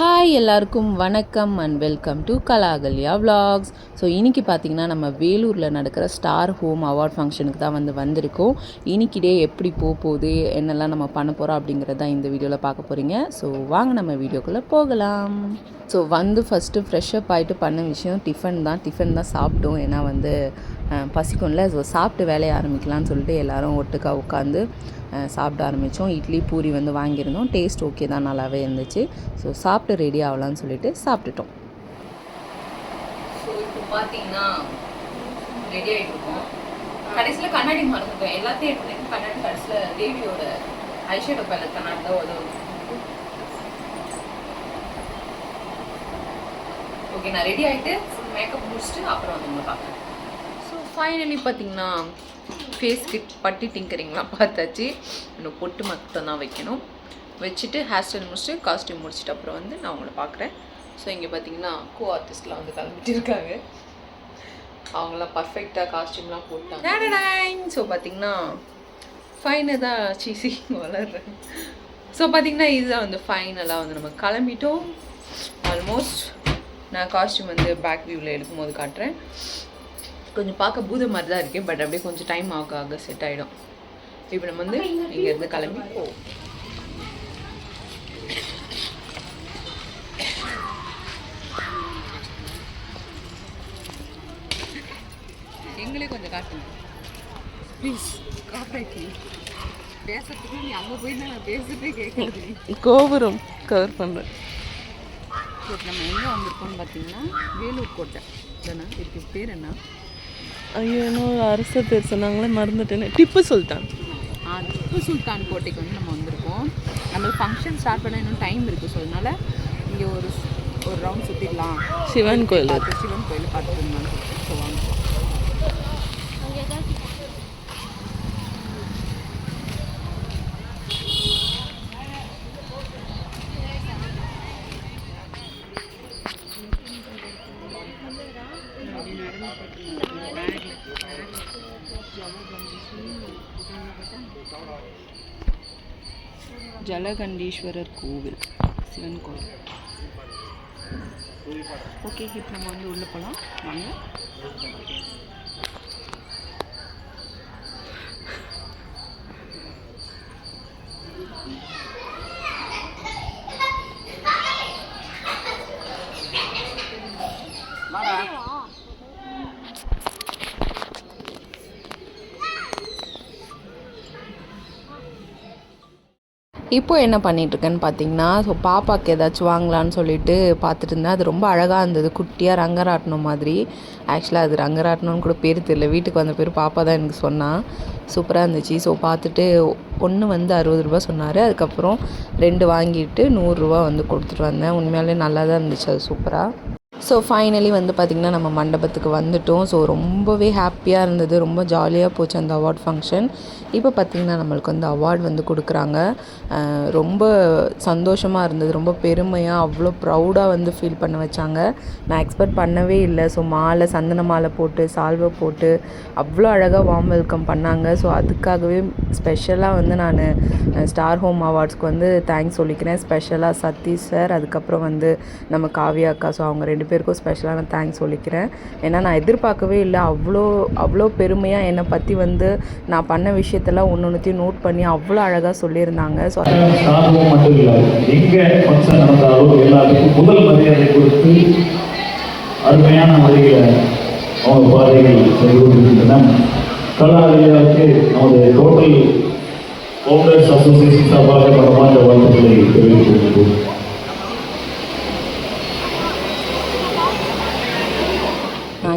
Hi எல்லாருக்கும் வணக்கம் and welcome to Kalakalya vlogs so இன்றைக்கி பார்த்திங்கன்னா நம்ம வேலூரில் நடக்கிற ஸ்டார் ஹோம் அவார்ட் ஃபங்க்ஷனுக்கு தான் வந்து வந்திருக்கோம். இன்னைக்கு டே எப்படி போக போகுது என்னெல்லாம் நம்ம பண்ண போகிறோம் அப்படிங்கிறத இந்த வீடியோவில் பார்க்க போகிறீங்க ஸோ வாங்க நம்ம வீடியோக்குள்ளே போகலாம். ஸோ வந்து ஃபஸ்ட்டு ஃப்ரெஷ்அப் ஆகிட்டு பண்ண விஷயம் டிஃபன் தான். டிஃபன் தான் சாப்பிட்டோம். ஏன்னா வந்து பசிக்கும்ல. ஸோ சாப்பிட்டு வேலையை ஆரம்பிக்கலாம்னு சொல்லிட்டு எல்லோரும் ஒட்டுக்கா உட்காந்து சாப்பிட ஆரம்பித்தோம் இட்லி பூரி வந்து வாங்கியிருந்தோம். டேஸ்ட் ஓகே தான் நல்லாவே இருந்துச்சு. ஸோ சாப்பிட்டு ரெடி ஆகலாம்னு சொல்லிட்டு சாப்பிட்டுட்டோம். ஸோ இப்போ பார்த்தீங்கன்னா ரெடி ஆகிட்டு இருக்கோம். கடைசியில் கண்ணாடி மறந்துட்டேன். எல்லாத்தையும் எடுத்து கண்ணாடி கடைசியில் தேவியோட ஐஷேடோ பேலட் கண்ணாடி தான் உதவும் ஓகே நான் ரெடி ஆகிட்டு ஃபுல் மேக்கப் முடிச்சுட்டு அப்புறம் வந்து உங்களை பார்க்குறேன் ஃபைனலி பார்த்தீங்கன்னா ஃபேஸ் கிட் பட்டி டிங்கரிங்லாம் பார்த்தாச்சு. இன்னும் பொட்டு மட்டும் தான் வைக்கணும். வச்சுட்டு ஹேர் ஸ்டைல் முடிச்சுட்டு காஸ்டியூம் முடிச்சுட்டு அப்புறம் வந்து நான் உங்களை பார்க்குறேன். ஸோ இங்கே பார்த்தீங்கன்னா கோ ஆர்டிஸ்ட்லாம் வந்து கிளம்பிட்டு இருக்காங்க. அவங்களாம் பர்ஃபெக்டாக காஸ்டியூம்லாம் போட்டாங்க. ஸோ பார்த்தீங்கன்னா ஃபைனல் தான் சீசி வளர்றேன். ஸோ பார்த்தீங்கன்னா இதுதான் வந்து ஃபைனலாக வந்து நம்ம கிளம்பிட்டோம். ஆல்மோஸ்ட் நான் காஸ்டியூம் வந்து பேக் வியூவில் எடுக்கும்போது காட்டுறேன். கொஞ்சம் பார்க்க பூத மாதிரி தான் இருக்கேன் பட் அப்படியே கொஞ்சம் டைம் ஆக ஆக செட் ஆகிடும் இப்போ நம்ம வந்து இங்கேருந்து கிளம்பி போவோம் எங்களே கொஞ்சம் காட்டுங்க. ப்ளீஸ் காப்பரேட் பேசுறதுக்கு நீ அங்கே போய் நான் பேசுறதே கேட்குறது கோபுரம் கவர் பண்ணுறேன் நம்ம எங்கே வந்திருக்கோம்னு பார்த்தீங்கன்னா வேலூர் கோட்டை. தானே? இதுக்கு பேர் என்ன? ஐயோ என்ன ஒரு அரசர் பேர் சொன்னாங்களே மறந்துட்டேனே. டிப்பு சுல்தான். ஆ, திப்பு சுல்தான் கோட்டைக்கு வந்து நம்ம வந்திருக்கோம். நம்மளுக்கு ஃபங்க்ஷன் ஸ்டார்ட் பண்ண இன்னும் டைம் இருக்குது ஸோ அதனால இங்கே ஒரு ஒரு ரவுண்ட் சுற்றிடலாம் சிவன் கோயில். சிவன் கோயில் பார்த்துருந்தான்னு சொல்லிட்டு ஸோ வாங்க ஜலகண்டீஸ்வரர் கோவில் சிவன் கோவில் ஓகே இப்போ நம்ம வந்து உள்ளே போகலாம் வாங்க. இப்போ என்ன பண்ணிகிட்ருக்கேன்னு பார்த்தீங்கன்னா ஸோ பாப்பாவுக்கு ஏதாச்சும் வாங்கலான்னு சொல்லிட்டு பார்த்துட்டு இருந்தேன். அது ரொம்ப அழகாக இருந்தது. குட்டியாக ரங்கராட்டினம் மாதிரி. ஆக்சுவலாக அது ரங்கராட்டினம்னு கூட பேர் தெரியல. வீட்டுக்கு வந்த பேர் பாப்பா தான் எனக்கு சொன்னான் சூப்பராக இருந்துச்சு. ஸோ பார்த்துட்டு ஒன்று வந்து அறுபது ரூபா சொன்னார். அதுக்கப்புறம் ரெண்டு வாங்கிட்டு நூறுரூவா வந்து கொடுத்துட்டு வந்தேன். உண்மையாலே நல்லா தான் இருந்துச்சு. அது சூப்பராக ஸோ ஃபைனலி வந்து பார்த்திங்கன்னா நம்ம மண்டபத்துக்கு வந்துட்டோம். ஸோ ரொம்பவே ஹாப்பியாக இருந்தது. ரொம்ப ஜாலியாக போச்சு அந்த அவார்ட் ஃபங்க்ஷன் இப்போ பார்த்திங்கன்னா நம்மளுக்கு வந்து அவார்ட் வந்து கொடுக்குறாங்க. ரொம்ப சந்தோஷமாக இருந்தது. ரொம்ப பெருமையாக அவ்வளோ ப்ரௌடாக வந்து ஃபீல் பண்ண வச்சாங்க. நான் எக்ஸ்பெக்ட் பண்ணவே இல்லை. ஸோ மாலை சந்தன மாலை போட்டு சால்வை போட்டு அவ்வளோ அழகாக வார்ம் வெல்கம் பண்ணாங்க. ஸோ அதுக்காகவே ஸ்பெஷலாக வந்து நான் ஸ்டார் ஹோம் அவார்ட்ஸ்க்கு வந்து தேங்க்ஸ் சொல்லிக்கிறேன். ஸ்பெஷலாக சதீஷ் சார் அதுக்கப்புறம் வந்து நம்ம காவியா அக்கா. ஸோ அவங்க ரெண்டு பேருக்கும் ஸ்பெஷலான தேங்க்ஸ் சொல்லிக்கிறேன். ஏன்னா நான் எதிர்பார்க்கவே இல்லை. அவ்வளோ அவ்வளோ பெருமையாக என்னை பற்றி வந்து நான் பண்ண விஷயத்தெல்லாம் ஒன்று ஒன்றுத்தையும் நோட் பண்ணி அவ்வளோ அழகாக சொல்லியிருந்தாங்க. ஸோ மட்டும் இல்லை. எங்க ஃபங்க்ஷன் நடந்தாலும் எல்லாத்துக்கும் முதல் மரியாதை கொடுத்து அருமையான முறையில் அவங்க பாதைகள் செய்து கொண்டிருக்கின்றன கலாலயாவுக்கு நமது டோட்டல் ஃபவுண்டர்ஸ் அசோசியேஷன் சார்பாக மனமார்ந்த வாழ்த்துக்களை தெரிவித்துக் கொள்கிறோம்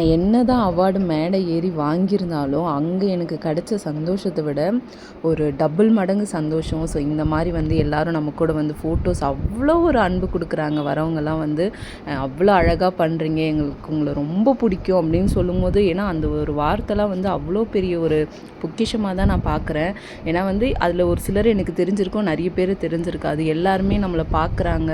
நான் என்ன தான் அவார்டு மேடை ஏறி வாங்கியிருந்தாலும் அங்கே எனக்கு கிடைச்ச சந்தோஷத்தை விட ஒரு டபுள் மடங்கு சந்தோஷம். ஸோ இந்த மாதிரி வந்து எல்லாரும் நம்ம கூட வந்து ஃபோட்டோஸ் அவ்வளோ ஒரு அன்பு கொடுக்குறாங்க. வரவங்கெல்லாம் வந்து அவ்வளோ அழகாக பண்ணுறீங்க எங்களுக்கு உங்களை ரொம்ப பிடிக்கும். அப்படின்னு சொல்லும்போது ஏன்னா அந்த ஒரு வார்த்தைலாம் வந்து அவ்வளோ பெரிய ஒரு பொக்கிஷமாக தான் நான் பார்க்குறேன். ஏன்னா வந்து அதில் ஒரு சிலர் எனக்கு தெரிஞ்சிருக்கும் நிறைய பேர் தெரிஞ்சிருக்காது எல்லாருமே நம்மளை பார்க்குறாங்க.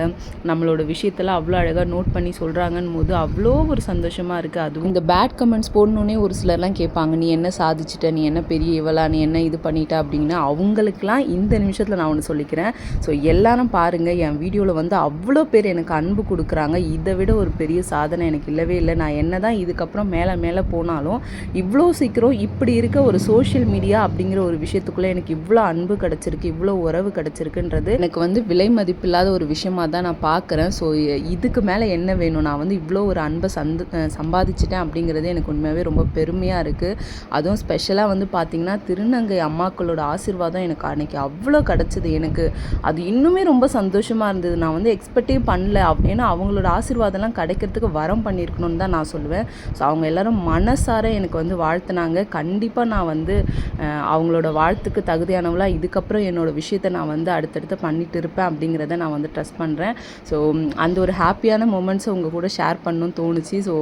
நம்மளோட விஷயத்தெல்லாம் அவ்வளோ அழகாக நோட் பண்ணி சொல்கிறாங்கன்னு போது அவ்வளோ ஒரு சந்தோஷமாக இருக்குது அதுவும் இந்த பேட் கமெண்ட்ஸ் போடணுன்னே ஒரு சிலர்லாம் கேட்பாங்க நீ என்ன சாதிச்சிட்ட? நீ என்ன பெரிய இவளா? நீ என்ன இது பண்ணிட்ட? அப்படின்னா அவங்களுக்கெல்லாம் இந்த நிமிஷத்தில் நான் ஒன்று சொல்லிக்கிறேன். ஸோ எல்லாரும் பாருங்கள் என் வீடியோவில் வந்து அவ்வளோ பேர் எனக்கு அன்பு கொடுக்குறாங்க. இதை விட ஒரு பெரிய சாதனை எனக்கு இல்லவே இல்லை. நான் என்ன தான் இதுக்கப்புறம் மேலே மேலே போனாலும் இவ்வளோ சீக்கிரம் இப்படி இருக்க ஒரு சோஷியல் மீடியா அப்படிங்கிற ஒரு விஷயத்துக்குள்ளே எனக்கு இவ்வளோ அன்பு கிடச்சிருக்கு இவ்வளோ உறவு கிடச்சிருக்குன்றது எனக்கு வந்து விலை மதிப்பில்லாத ஒரு விஷயமாக தான் நான் பார்க்குறேன். ஸோ இதுக்கு மேலே என்ன வேணும்? நான் வந்து இவ்வளோ ஒரு அன்பை சந்து சம்பாதிச்சிட்டேன் அப்படிங்கிறது எனக்கு உண்மையாகவே ரொம்ப பெருமையாக இருக்குது அதுவும் ஸ்பெஷலாக வந்து பார்த்திங்கன்னா திருநங்கை அம்மாக்களோட ஆசிர்வாதம் எனக்கு அன்றைக்கி அவ்வளோ கிடச்சிது. எனக்கு அது இன்னுமே ரொம்ப சந்தோஷமாக இருந்தது. நான் வந்து எக்ஸ்பெக்டே பண்ணல. ஏன்னா அவங்களோட ஆசிர்வாதம்லாம் கிடைக்கிறதுக்கு வரம் பண்ணியிருக்கணும்னு தான் நான் சொல்லுவேன். ஸோ அவங்க எல்லாரும் மனசார எனக்கு வந்து வாழ்த்துனாங்க. கண்டிப்பாக நான் வந்து அவங்களோட வாழ்த்துக்கு தகுதியானவளாக இதுக்கப்புறம் என்னோட விஷயத்தை நான் வந்து அடுத்தடுத்து பண்ணிட்டு இருப்பேன் அப்படிங்கிறத நான் வந்து ட்ரஸ்ட் பண்ணுறேன் ஸோ அந்த ஒரு ஹாப்பியான மூமெண்ட்ஸை உங்கள் கூட ஷேர் பண்ணணும்னு தோணுச்சு. ஸோ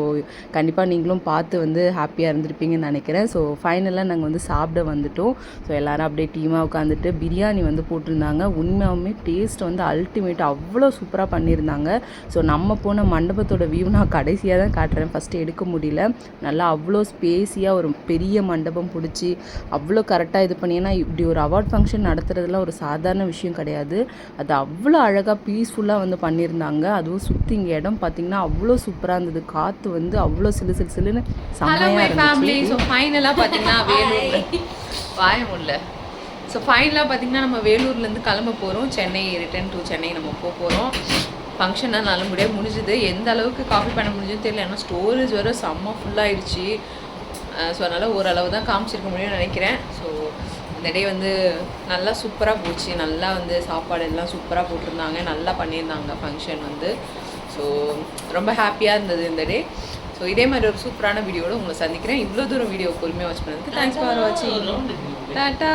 கண்டிப்பாக நீங்களும் பார்த்து வந்து ஹாப்பியாக இருந்திருப்பீங்கன்னு நினைக்கிறேன். ஸோ ஃபைனலாக நாங்கள் வந்து சாப்பிட வந்துட்டோம். ஸோ எல்லோரும் அப்படியே டீமாக உட்காந்துட்டு பிரியாணி வந்து போட்டிருந்தாங்க. உண்மையாகவுமே டேஸ்ட் வந்து அல்டிமேட் அவ்வளோ சூப்பராக பண்ணியிருந்தாங்க. ஸோ நம்ம போன மண்டபத்தோட வியூ நான் கடைசியாக தான் காட்டுறேன். ஃபஸ்ட்டு எடுக்க முடியல. நல்லா அவ்வளோ ஸ்பேஸியாக ஒரு பெரிய மண்டபம் பிடிச்சி அவ்வளோ கரெக்டாக இது பண்ணி. ஏன்னா இப்படி ஒரு அவார்ட் ஃபங்க்ஷன் நடத்துறதுலாம் ஒரு சாதாரண விஷயம் கிடையாது. அது அவ்வளோ அழகாக பீஸ்ஃபுல்லாக வந்து பண்ணியிருந்தாங்க. அதுவும் சுற்றி இங்கே இடம் பார்த்திங்கன்னா அவ்வளோ சூப்பராக இருந்தது. காற்று வந்து அவ்வளோ சிலு சிலு செம்மையாக மை ஃபேமிலி ஸோ ஃபைனலாக பார்த்தீங்கன்னா வேலூர் வாய முடியல ஸோ ஃபைனலாக பார்த்தீங்கன்னா நம்ம வேலூர்லேருந்து கிளம்ப போகிறோம் சென்னை ரிட்டர்ன் டு சென்னை நம்ம போக போகிறோம் ஃபங்க்ஷனாக நல்லபடியாக முடிஞ்சுது. எந்த அளவுக்கு காப்பி பண்ண முடிஞ்சதுன்னு தெரியல. ஏன்னா ஸ்டோரேஜ் வர செம்ம ஃபுல்லாகிடுச்சு ஸோ அதனால் ஓரளவு தான் காமிச்சிருக்க முடியும்னு நினைக்கிறேன். ஸோ இந்த டே வந்து நல்லா சூப்பராக போச்சு. நல்லா வந்து சாப்பாடு எல்லாம் சூப்பராக போட்டிருந்தாங்க. நல்லா பண்ணியிருந்தாங்க ஃபங்க்ஷன் வந்து. ஸோ ரொம்ப ஹாப்பியாக இருந்தது இந்த டே ஸோ இதே மாதிரி ஒரு சூப்பரான வீடியோட உங்களை சந்திக்கிறேன். இவ்வளோ தூரம் வீடியோ பொறுமையாக வாட்ச் பண்ணதுக்கு தேங்க்ஸ் ஃபார் வாட்சிங் டாட்டா